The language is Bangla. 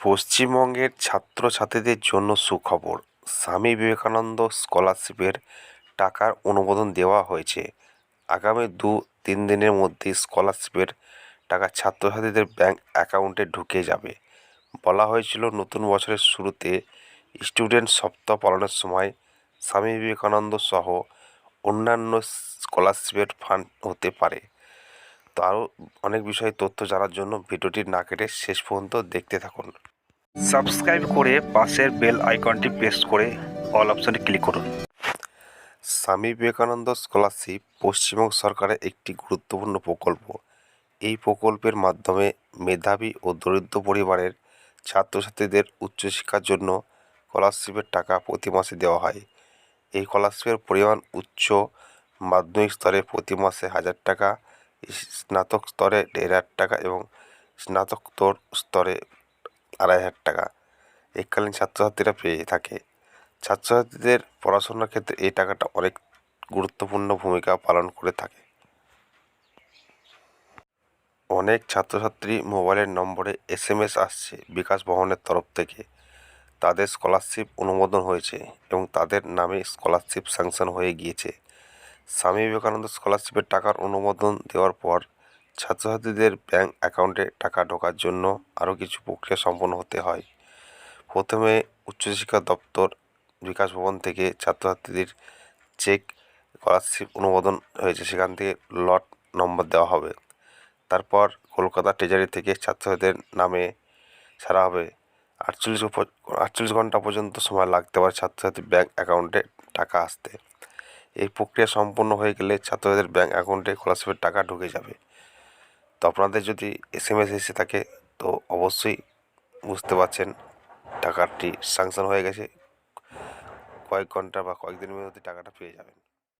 পশ্চিমবঙ্গের ছাত্রছাত্রীদের জন্য সুখবর। স্বামী বিবেকানন্দ স্কলারশিপের টাকার অনুমোদন দেওয়া হয়েছে। আগামী দু, তিন দিনের মধ্যে স্কলারশিপের টাকা ছাত্রছাত্রীদের ব্যাংক অ্যাকাউন্টে ঢুকে যাবে। বলা হয়েছিল, নতুন বছরের শুরুতে স্টুডেন্ট সপ্তাহ পালনের সময় স্বামী বিবেকানন্দ সহ অন্যান্য স্কলারশিপের ফান্ড হতে পারে। তো আরও অনেক বিষয়ে তথ্য জানার জন্য ভিডিওটি না কেটে শেষ পর্যন্ত দেখতে থাকুন। সাবস্ক্রাইব করে পাশের বেল আইকনটি প্রেস করে অল অপশনে ক্লিক করুন। স্বামী বিবেকানন্দ স্কলারশিপ পশ্চিমবঙ্গ সরকারের একটি গুরুত্বপূর্ণ প্রকল্প। এই প্রকল্পের মাধ্যমে মেধাবী ও দরিদ্র পরিবারের ছাত্রছাত্রীদের উচ্চশিক্ষার জন্য স্কলারশিপের টাকা প্রতি মাসে দেওয়া হয়। এই স্কলারশিপের পরিমাণ উচ্চ মাধ্যমিক স্তরে প্রতি মাসে হাজার টাকা স্নাতক স্তরে দেড় হাজার টাকা এবং স্নাতকোত্তর স্তরে আড়াই হাজার টাকা। এককালীন ছাত্রছাত্রীরা পেয়ে থাকে। ছাত্রছাত্রীদের পড়াশোনার ক্ষেত্রে এই টাকাটা অনেক গুরুত্বপূর্ণ ভূমিকা পালন করে থাকে। অনেক ছাত্রছাত্রী মোবাইলের নম্বরে এস এম এস আসছে বিকাশ ভবনের তরফ থেকে। তাদের স্কলারশিপ অনুমোদন হয়েছে এবং তাদের নামে স্কলারশিপ স্যাংশন হয়ে গিয়েছে। স্বামী বিবেকানন্দ স্কলারশিপের টাকার অনুমোদন দেওয়ার পর ছাত্রছাত্রীদের ব্যাংক অ্যাকাউন্টে টাকা ঢোকার জন্য আরও কিছু প্রক্রিয়া সম্পন্ন হতে হয়। প্রথমে উচ্চশিক্ষা দপ্তর বিকাশ ভবন থেকে ছাত্রছাত্রীদের চেক, স্কলারশিপ অনুমোদন হয়েছে। সেখান থেকে লট নম্বর দেওয়া হবে। তারপর কলকাতা ট্রেজারি থেকে ছাত্রছাত্রীদের নামে ছাড়া হবে। আটচল্লিশ আটচল্লিশ ঘণ্টা পর্যন্ত সময় লাগতে পারে ছাত্রছাত্রীর ব্যাংক অ্যাকাউন্টে টাকা আসতে। এই প্রক্রিয়া সম্পন্ন হয়ে গেলে ছাত্রদের ব্যাঙ্ক অ্যাকাউন্টে স্কলারশিপের টাকা ঢুকে যাবে। তো আপনাদের যদি এস এম এস এসে থাকে, তো অবশ্যই বুঝতে পারছেন টাকাটি স্যাংশন হয়ে গেছে। কয়েক ঘণ্টা বা কয়েকদিনের মধ্যে টাকাটা পেয়ে যাবেন।